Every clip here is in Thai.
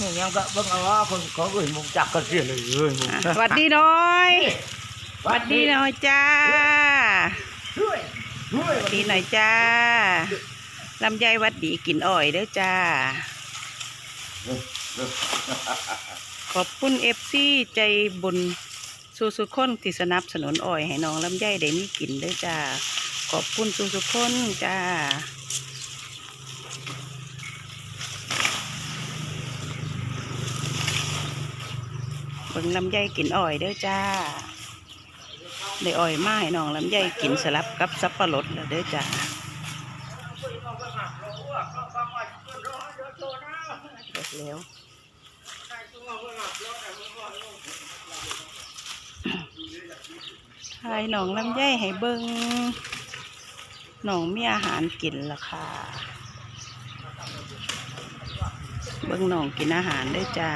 นี่ยังก็เบิ่งเอาว่าคนเขาเอ้ยมุงจักกันเสียเลยเอ้ยมุงอะสวัสดีน้อยสวัสดีหน่อยจ้าด้วยด้วยสวัสดีหน่อยจ้าลำไยหวัดดีกินอ้อยเด้อจ้า ขอบคุณเอฟซีใจบุญสู่สุคนที่สนับสนุนอ้อยให้น้องลำไยได้มีกินเด้อจ้า ขอบคุณสู่สุคนจ้า บิ่งลำไยกินอ้อยเด้อจ้าได้อ้อยมาให้น้องลำไยกินสลับกับสับปะรดเด้อจ้าเด็ดแล้วให้น้องลำไยให้เบิ่งน้องมีอาหารกินละค่ะ เบิ่งน้องกินอาหารเด้อจ้า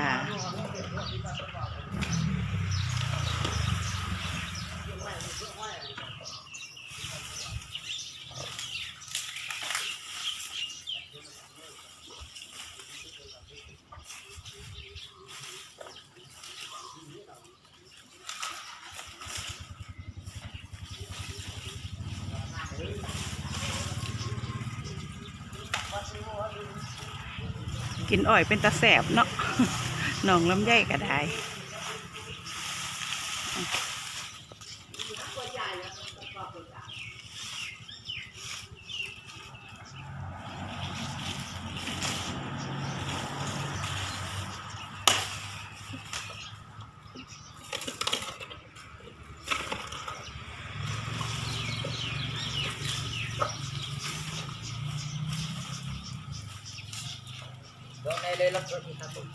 กินอ้อยเป็นตาแสบเนาะหนองลำไยก็ได้ เดี๋ยวในเลยรับรถอีกครับผม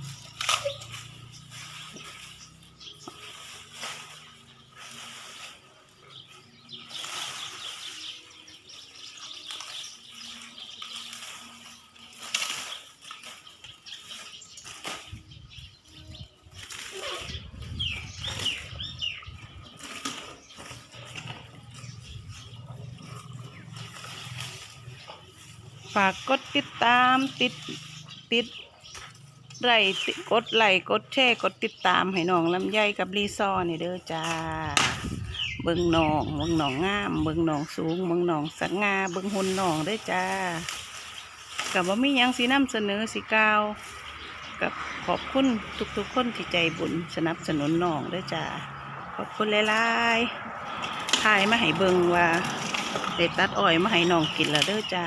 ฝากกดติดตามติดติด ไลค์กดไลค์กดแชร์กดติดตามให้น้องลำไยกับรีซอร์นี่เด้อจ้า เบิ่งน้องเบิ่งน้องงาม เบิ่งน้องสูง เบิ่งน้องสักาเบิ่งหุ่นน้องเด้อจ้ากับว่ามีหยังสีน้ำเสนอสีกาวกับขอบคุณทุกๆคนที่ใจบุญสนับสนุนน้องเด้อจ้าขอบคุณหลายๆถ่ายมาให้เบิ่งว่าได้ตัดอ้อยมาให้น้องกินแล้วเด้อจ้า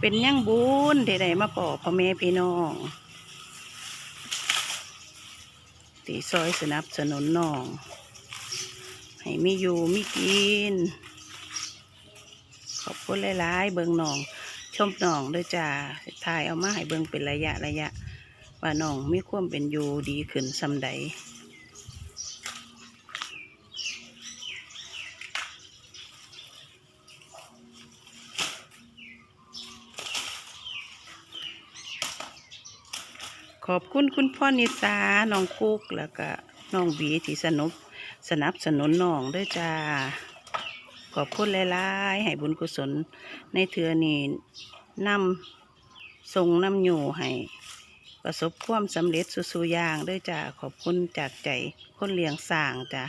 เป็นยังบุญใดๆมาปอพ่อแม่พี่น้องตีซอยสนับสนุนน้อง ให้มีอยู่มีกิน ขอบคุณหลายๆเบิงน้อง ชมน้องด้วยจ้าถ่ายเอามาให้เบิงเป็นระยะระยะ ว่าน้องมีความเป็นอยู่ดีขึ้นสำใด ขอบคุณคุณพ่อนิสาน้องกุ๊กแล้วก็น้องบีที่สนุกสนับสนุนน้องด้วยจ้า ขอบคุณหลายๆ ให้บุญกุศลในเทือนี้นำทรงนำอยู่ให้ประสบความสำเร็จสุสุย่างด้วยจ้าขอบคุณจากใจคนเลี้ยงสร้างจ้า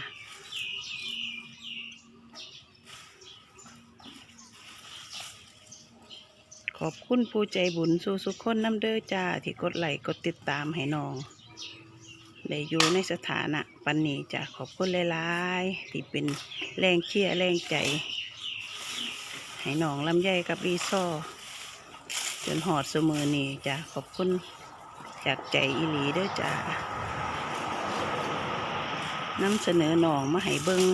ขอบคุณผู้ใจบุญสู่สุขคนน้ำเด้อจ้า ที่กดไลค์กดติดตามให้น้อง ได้อยู่ในสถานะปันนี้จ้ะขอบคุณหลายๆ ที่เป็นแรงเชียร์แรงใจ ให้น้องลำไยกับรีซอจนหอดเสมอนี่จ้ะขอบคุณจากใจอีหลีเด้อจ้านำเสนอหนองมาให้เบิง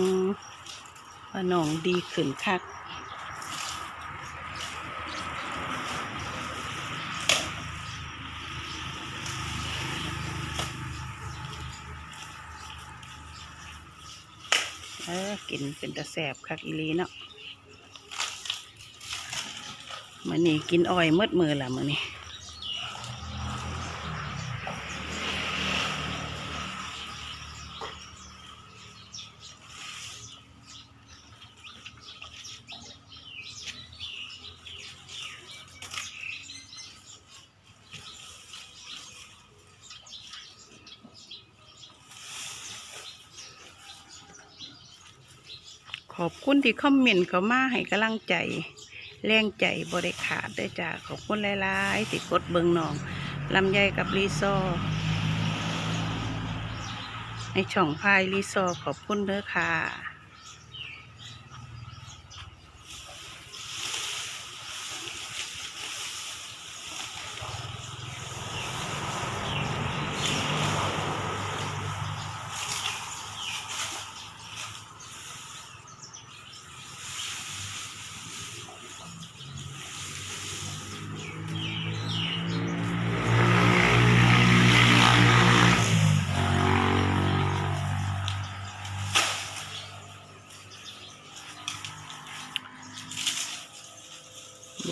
ว่าน้องดีขึ้นคัก เออกินเป็นตะแสบคักอีลีเนาะมือนี้กินอ้อยหมดมือละมือนี้ อบคุณที่คอมเมนต์เขามาให้กำลังใจ แรงใจบริขาดได้จ้าขอบคุณหลายๆที่กดเบิงนองลำไยกับรีซอในช่องพายรีซอขอบคุณเด้อค่ะ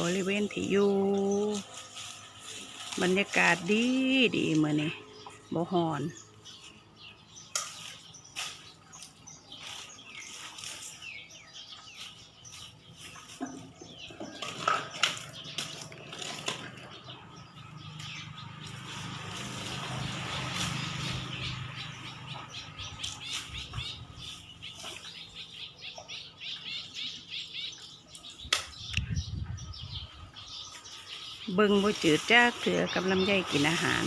บริเวณที่อยู่ บรรยากาศดีดีเมื่อนี้บ่ฮอน เบิ่งบ่จืดจ้าเถือกับลำไยกินอาหาร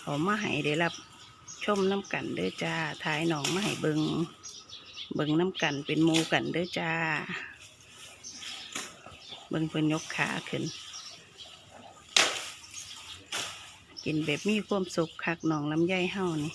เขามาให้ได้รับชมน้ำกันเด้อจ้าทายหนองมาให้เบิงเบิงน้ำกันเป็นมูกันเด้อจ้า เบิงเพิ่นยกขาขึ้น กินแบบมีความสุขคักหนองลำไยเฮานี่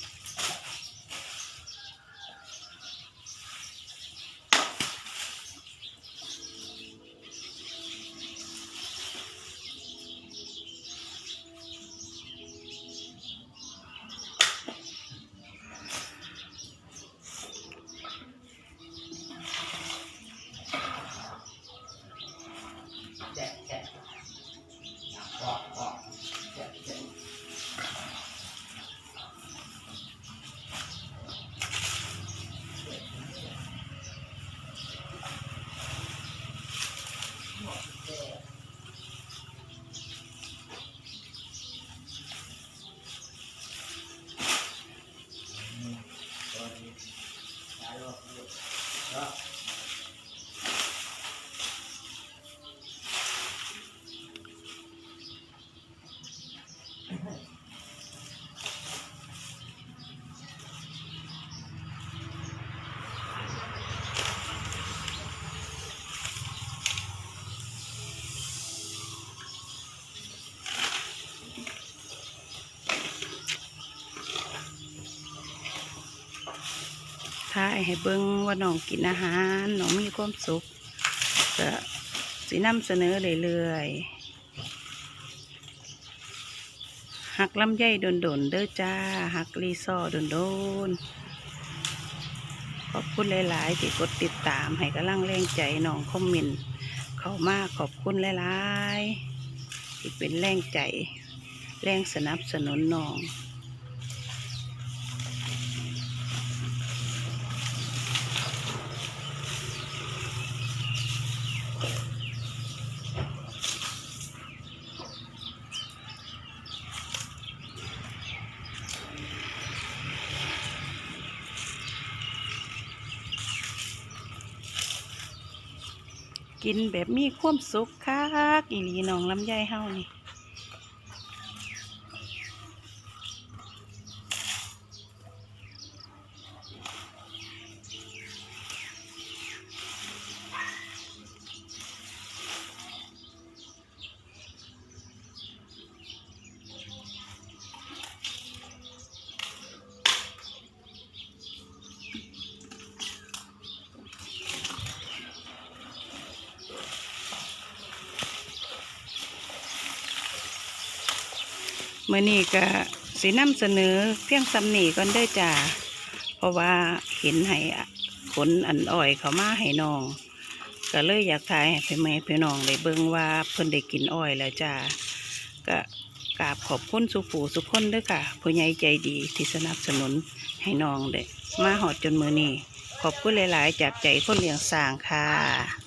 ายให้เบิ่งว่าน้องกินอาหารน้องมีความสุขก็สินำเสนอเรื่อยๆหักลำไยโดนๆเด้อจ้าหักรีซอโดนๆขอบคุณหลายๆที่กดติดตามให้กำลังแรงใจน้องคอมเมนต์เข้ามาขอบคุณหลายๆที่เป็นแรงใจแรงสนับสนุนน้อง กินแบบมีความสุขคักอีหลีน้องลำไยเฮานี่ มื่อนี้ก็สีน้ำเสนอเพียงสำนีก่อนเด้จ้าเพราะว่าเห็นให้ขนอันอ่อยเขามาให้น้อง ก็เลยอยากถ่ายให้พี่แม่พี่น้องได้เบิ่งว่าเพิ่นได้กินอ้อยแล้วจ้าก็กราบขอบคุณสุผูสุขคนด้อค่ะผู้ใหญ่ใจดีที่สนับสนุนให้น้องได้มาหอดจนมือนี้ขอบคุณหลาย ๆ จากใจคนเลี้ยงสร้างค่ะ